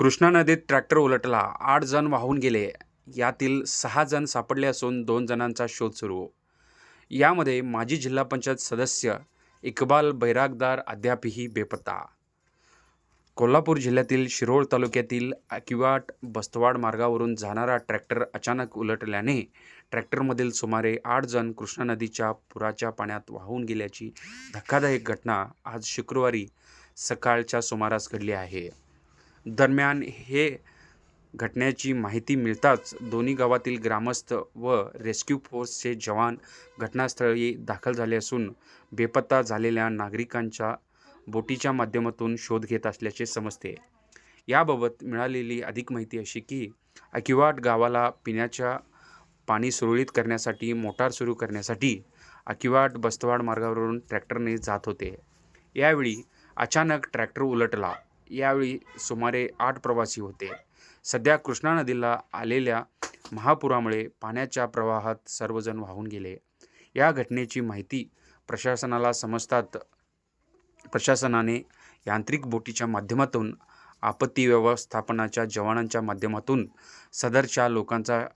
कृष्णा नदीत ट्रॅक्टर उलटला आठ जण वाहून गेले. यातील सहा जण सापडले असून दोन जणांचा शोध सुरू. यामध्ये माजी जिल्हा पंचायत सदस्य इकबाल बैरागदार अद्यापही बेपत्ता. कोल्हापूर जिल्ह्यातील शिरोळ तालुक्यातील किवाट बस्तवाड मार्गावरून जाणारा ट्रॅक्टर अचानक उलटल्याने ट्रॅक्टरमधील सुमारे आठ जण कृष्णा नदीच्या पुराच्या पाण्यात वाहून गेल्याची धक्कादायक घटना आज शुक्रवारी सकाळच्या सुमारास घडली आहे. दरम्यान हे घटनेची माहिती मिळताच दोन्ही गावातील ग्रामस्थ व रेस्क्यू फोर्सचे जवान घटनास्थळी दाखल झाले असून बेपत्ता झालेल्या नागरिकांच्या बोटीच्या माध्यमातून शोध घेत असल्याचे समजते. याबाबत मिळालेली अधिक माहिती अशी की अकिवाट गावाला पिण्याच्या पाणी सुरळीत करण्यासाठी मोटार सुरू करण्यासाठी अकिवाट बस्तवाड मार्गावरून ट्रॅक्टरने जात होते. यावेळी अचानक ट्रॅक्टर उलटला. यावेळी सुमारे आठ प्रवासी होते. सध्या कृष्णा नदीला आलेल्या महापुरामुळे पाण्याच्या प्रवाहात सर्वजण वाहून गेले. या घटनेची माहिती प्रशासनाला समजतात. प्रशासनाने यांत्रिक बोटीच्या माध्यमातून आपत्ती व्यवस्थापनाच्या जवानांच्या माध्यमातून सदरच्या लोकांचा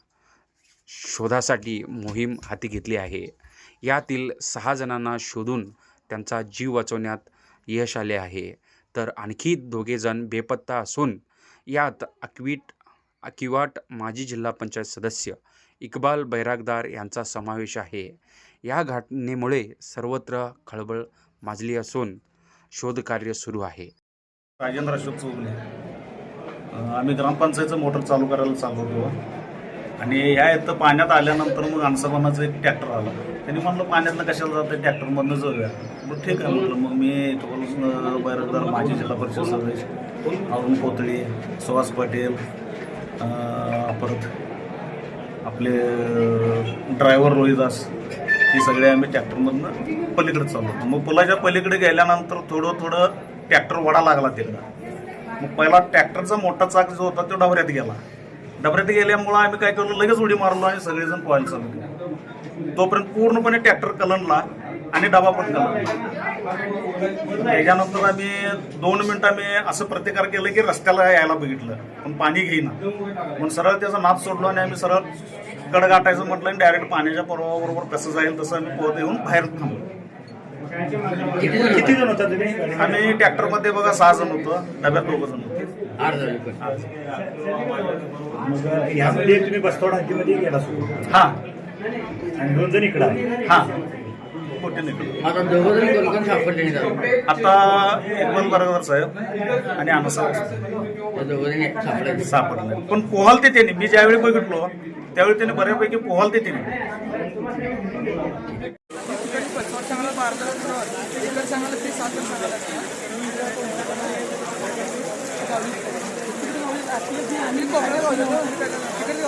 शोधासाठी मोहीम हाती घेतली आहे. यातील सहा जणांना शोधून त्यांचा जीव वाचवण्यात यश आले आहे. तर आणखी दोघेजण बेपत्ता असून यात अक्विट अकिवाट माजी जिल्हा पंचायत सदस्य इक्बाल बैरागदार यांचा समावेश आहे. या घटनेमुळे सर्वत्र खळबळ माजली असून शोधकार्य सुरू आहे. राजेंद्र अशोक चौगले. आम्ही ग्रामपंचायतचं मोटर चालू करायला चालवतो आणि ह्या इथं पाण्यात आल्यानंतर मग अंसाबानाचं एक ट्रॅक्टर आला. त्यांनी म्हणलं पाण्यातनं कशाला जातं? ट्रॅक्टरमधनं जाऊया. मग ठीक आहे म्हटलं मग मी इथं बैरकदार माजी जिल्हा परिषद सदस्य अरुण कोथळे सुहास पटेल परत आपले ड्रायव्हर रोहिदास हे सगळे आम्ही ट्रॅक्टरमधनं पलीकडे चाललो मग पुलाच्या पलीकडे गेल्यानंतर थोडं थोडं ट्रॅक्टर वडा लागला तिकडं. मग पहिला ट्रॅक्टरचा मोठा चाक जो होता तो डबऱ्यात गेला. डबऱ्यात गेल्यामुळं आम्ही काय केलं लगेच उडी मारलो आणि सगळेजण पोहायला चालू केलं. तोपर्यंत पूर्णपणे ट्रॅक्टर कलंडला आणि डबा पण कलंडला. त्याच्यानंतर आम्ही दोन मिनिटं आम्ही असं प्रतिकार केलं की रस्त्याला यायला बघितलं पण पाणी घेईना. म्हणून सरळ त्याचा नाद सोडलो आणि आम्ही सरळ कडगाटायचं म्हटलं आणि डायरेक्ट पाण्याच्या प्रवाहाबरोबर कसं जाईल तसं आम्ही पोहत येऊन बाहेर थांबलो. किती जण होता तुम्ही? आम्ही ट्रॅक्टरमध्ये बघा सहा जण होतो. डब्यात दोघं जण होते. आठ जण मग ह्यामध्ये तुम्ही बसतोड हद्दीमध्ये गेला सुरू हा. आणि दोन जण इकडं आहे हा. आता दोघं जण कोलकाता सापडले नाही आता इक्बल बरोबर साहेब आणि त्या दोघं जण सापडले. सापडले. पण पोहालते त्यांनी. मी ज्यावेळी बघितलो त्यावेळी त्यांनी बऱ्यापैकी पोहालते त्यांनी. पचवट चांगला बारदा तिकडे चांगलं ते सात सांगायला आम्ही कोकणात तिकडे